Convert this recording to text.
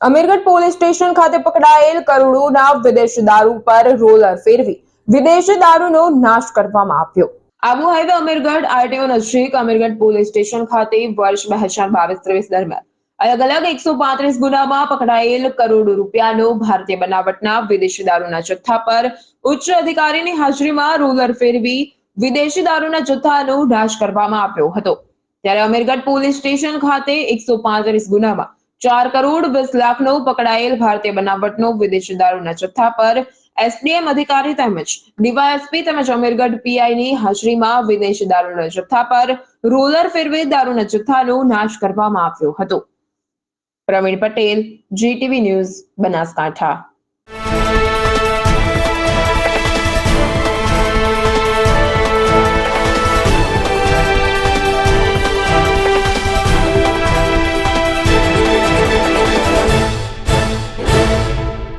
Amirgadh police station ખાતે પકડાયેલ કરોડોના વિદેશી દારૂ પર રોલર ફેરવી વિદેશી દારૂનો નાશ કરવામાં આવ્યો. આબુ હાઈવે અમીરગઢ આરટીઓ નજીક અમીરગઢ પોલીસ સ્ટેશન ખાતે વર્ષ બે હજાર બાવીસ ત્રેવીસ દરમિયાન અલગ અલગ એકસો પાંત્રીસ ગુનામાં પકડાયેલ કરોડો રૂપિયાનો ભારતીય બનાવટના વિદેશી દારૂના જથ્થા પર ઉચ્ચ અધિકારીની હાજરીમાં રોલર ફેરવી વિદેશી દારૂના જથ્થાનો નાશ કરવામાં આવ્યો હતો. ત્યારે અમીરગઢ પોલીસ સ્ટેશન ખાતે એકસો પાંત્રીસ ગુનામાં ચાર કરોડ વીસ લાખનો પકડાયેલ ભારતીય બનાવટનો વિદેશી દારૂના જથ્થા પર એસડીએમ અધિકારી તેમજ ડીવાયએસપી તેમજ અમીરગઢ પીઆઈની હાજરીમાં વિદેશી દારૂના જથ્થા પર રોલર ફેરવી દારૂના જથ્થાનો નાશ કરવામાં આવ્યો હતો. Praveen Patel, GTV news Banaskantha.